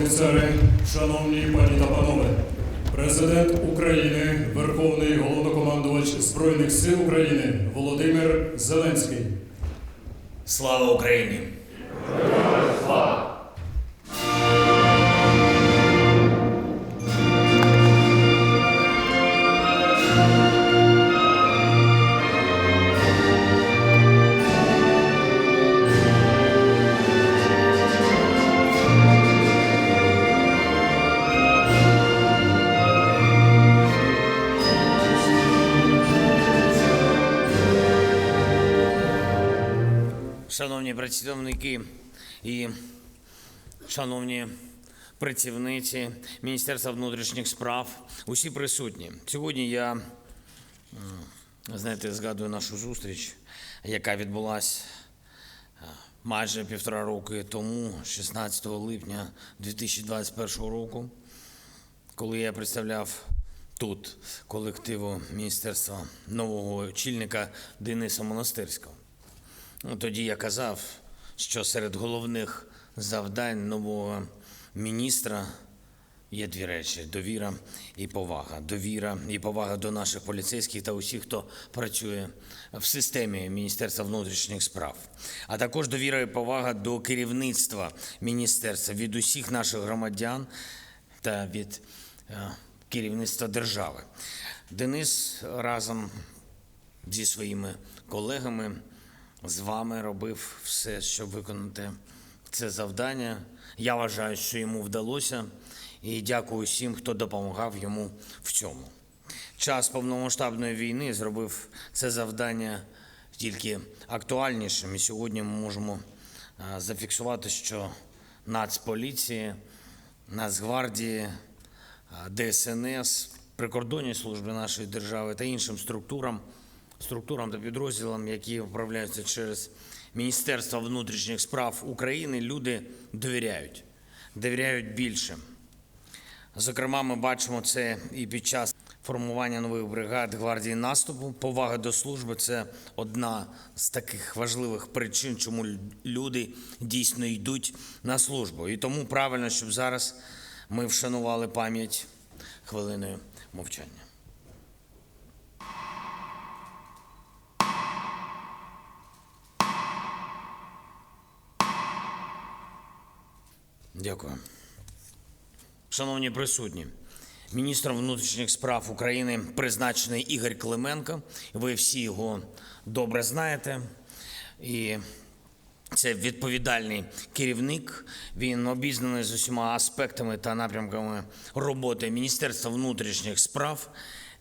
офіцери, шановні пані та панове, президент України, Верховний головнокомандувач Збройних сил України Володимир Зеленський. Слава Україні! Шановні представники і шановні працівниці Міністерства внутрішніх справ, усі присутні. Сьогодні я, знаєте, згадую нашу зустріч, яка відбулася майже півтора роки тому, 16 липня 2021 року, коли я представляв тут колективу Міністерства нового очільника Дениса Монастирського. Ну, Тоді я казав, що серед головних завдань нового міністра є дві речі: довіра і повага. Довіра і повага до наших поліцейських та усіх, хто працює в системі Міністерства внутрішніх справ, а також довіра і повага до керівництва міністерства від усіх наших громадян та від е, керівництва держави. Денис разом зі своїми колегами з вами робив все, щоб виконати це завдання. Я вважаю, що йому вдалося, і дякую всім, хто допомагав йому в цьому. Час повномасштабної війни зробив це завдання тільки актуальнішим. І сьогодні ми можемо зафіксувати, що Нацполіції, Нацгвардії, ДСНС, прикордонні служби нашої держави та іншим структурам структурам та підрозділам, які управляються через Міністерство внутрішніх справ України, люди довіряють, довіряють більше. Зокрема, ми бачимо це і під час формування нових бригад гвардії наступу. Повага до служби це одна з таких важливих причин, чому люди дійсно йдуть на службу. І тому правильно, щоб зараз ми вшанували пам'ять хвилиною мовчання. Дякую. Шановні присутні, міністром внутрішніх справ України призначений Ігор Клименко. Ви всі його добре знаєте. І це відповідальний керівник. Він обізнаний з усіма аспектами та напрямками роботи Міністерства внутрішніх справ.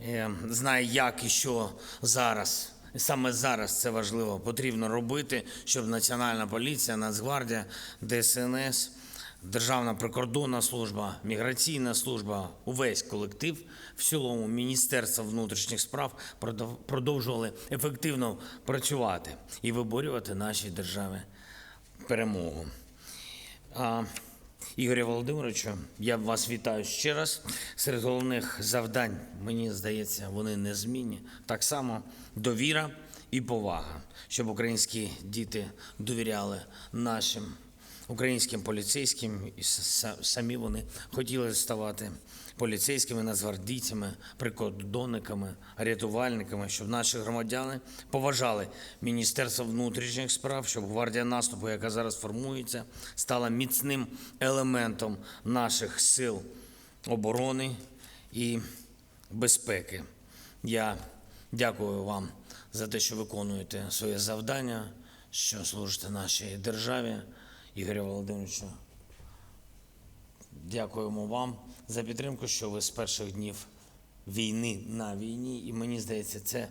Е, Знає, як і що зараз. Саме зараз це важливо потрібно робити, щоб Національна поліція, Нацгвардія, ДСНС, Державна прикордонна служба, міграційна служба, увесь колектив в цілому Міністерства внутрішніх справ продов- продовжували ефективно працювати і виборювати нашій державі перемогу. А, Ігоря Володимировичу, я вас вітаю ще раз. Серед головних завдань, мені здається, вони незмінні. Так само довіра і повага, щоб українські діти довіряли нашим українським поліцейським, і самі вони хотіли ставати поліцейськими, нацгвардійцями, прикордонниками, рятувальниками, щоб наші громадяни поважали Міністерство внутрішніх справ, щоб гвардія наступу, яка зараз формується, стала міцним елементом наших сил оборони і безпеки. Я дякую вам за те, що виконуєте своє завдання, що служите нашій державі. Ігоря Володимировича, дякуємо вам за підтримку, що ви з перших днів війни на війні. І мені здається, це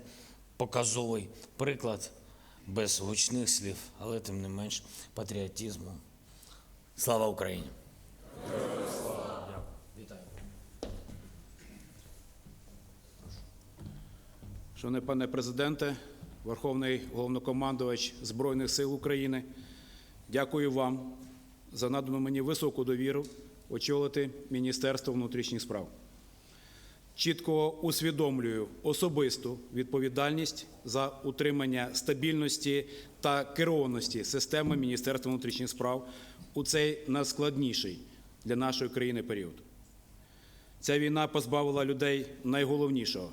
показовий приклад без гучних слів, але тим не менш патріотизму. Слава Україні! Шановний пане президенте, Верховний головнокомандувач Збройних сил України, дякую вам за надану мені високу довіру очолити Міністерство внутрішніх справ. Чітко усвідомлюю особисту відповідальність за утримання стабільності та керованості системи Міністерства внутрішніх справ у цей найскладніший для нашої країни період. Ця війна позбавила людей найголовнішого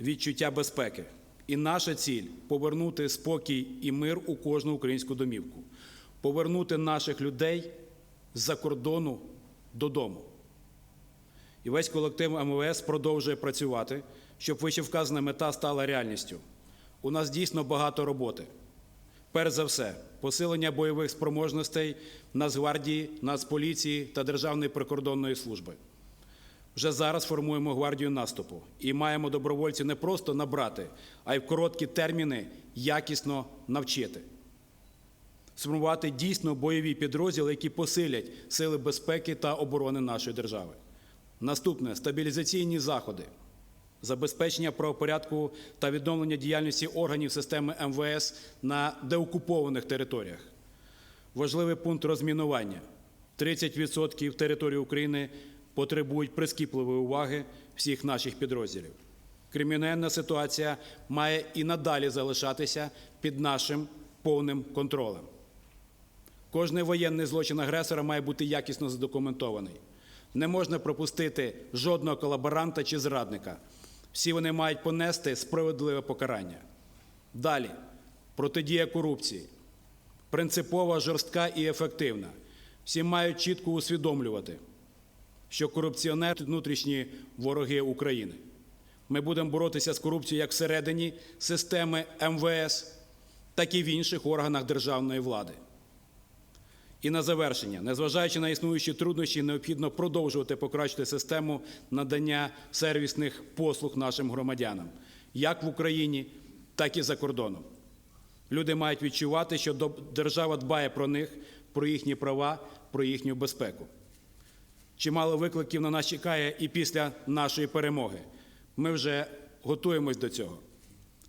відчуття безпеки. І наша ціль повернути спокій і мир у кожну українську домівку, повернути наших людей з-за кордону додому. І весь колектив МВС продовжує працювати, щоб вищевказана мета стала реальністю. У нас дійсно багато роботи. Перш за все, посилення бойових спроможностей Нацгвардії, Нацполіції та Державної прикордонної служби. Вже зараз формуємо гвардію наступу і маємо добровольців не просто набрати, а й в короткі терміни якісно навчити. Сформувати дійсно бойові підрозділи, які посилять сили безпеки та оборони нашої держави. Наступне стабілізаційні заходи, забезпечення правопорядку та відновлення діяльності органів системи МВС на деокупованих територіях. Важливий пункт розмінування. 30% території України потребують прискіпливої уваги всіх наших підрозділів. Кримінальна ситуація має і надалі залишатися під нашим повним контролем. Кожний воєнний злочин агресора має бути якісно задокументований. Не можна пропустити жодного колаборанта чи зрадника. Всі вони мають понести справедливе покарання. Далі протидія корупції. Принципова, жорстка і ефективна. Всі мають чітко усвідомлювати, що корупціонери – внутрішні вороги України. Ми будемо боротися з корупцією як всередині системи МВС, так і в інших органах державної влади. І на завершення, незважаючи на існуючі труднощі, необхідно продовжувати покращити систему надання сервісних послуг нашим громадянам, як в Україні, так і за кордоном. Люди мають відчувати, що держава дбає про них, про їхні права, про їхню безпеку. Чимало викликів на нас чекає і після нашої перемоги. Ми вже готуємось до цього.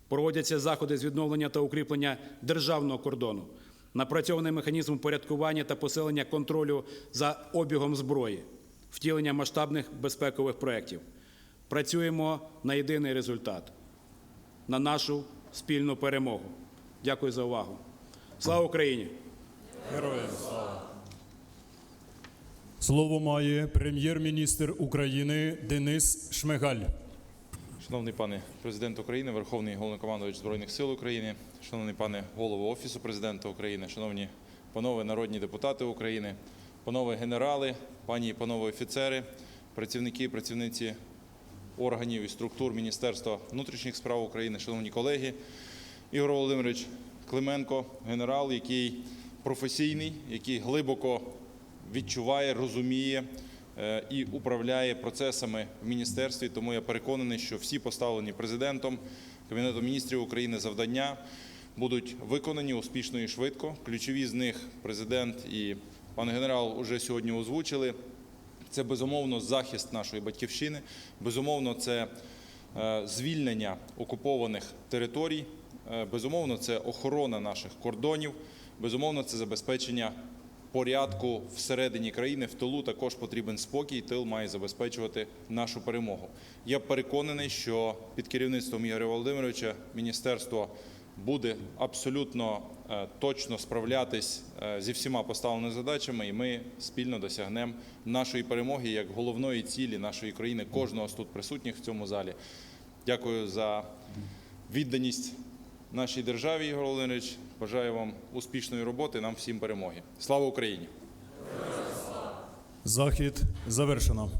Проводяться заходи з відновлення та укріплення державного кордону, напрацьований механізм порядкування та посилення контролю за обігом зброї, втілення масштабних безпекових проєктів. Працюємо на єдиний результат на нашу спільну перемогу. Дякую за увагу. Слава Україні! Героям слава! Слово має прем'єр-міністр України Денис Шмигаль. Шановний пане президент України, Верховний головнокомандувач Збройних сил України, шановний пане голово Офісу президента України, шановні панове народні депутати України, панове генерали, пані і панове офіцери, працівники і працівниці органів і структур Міністерства внутрішніх справ України, шановні колеги, Ігор Володимирович Клименко, генерал, який професійний, який глибоко відчуває, розуміє і управляє процесами в міністерстві. Тому я переконаний, що всі поставлені президентом, Кабінетом міністрів України завдання будуть виконані успішно і швидко. Ключові з них президент і пан генерал уже сьогодні озвучили. Це безумовно захист нашої батьківщини, безумовно, це е, звільнення окупованих територій, е, безумовно, це охорона наших кордонів, безумовно, це забезпечення порядку всередині країни. В тилу також потрібен спокій. Тил має забезпечувати нашу перемогу. Я переконаний, що під керівництвом Ігоря Володимировича міністерство буде абсолютно е, точно справлятись е, зі всіма поставленими задачами, і ми спільно досягнемо нашої перемоги як головної цілі нашої країни, кожного з тут присутніх в цьому залі. Дякую за відданість нашій державі, Ігор Володимирович. Бажаю вам успішної роботи, нам всім перемоги. Слава Україні! Захід завершено.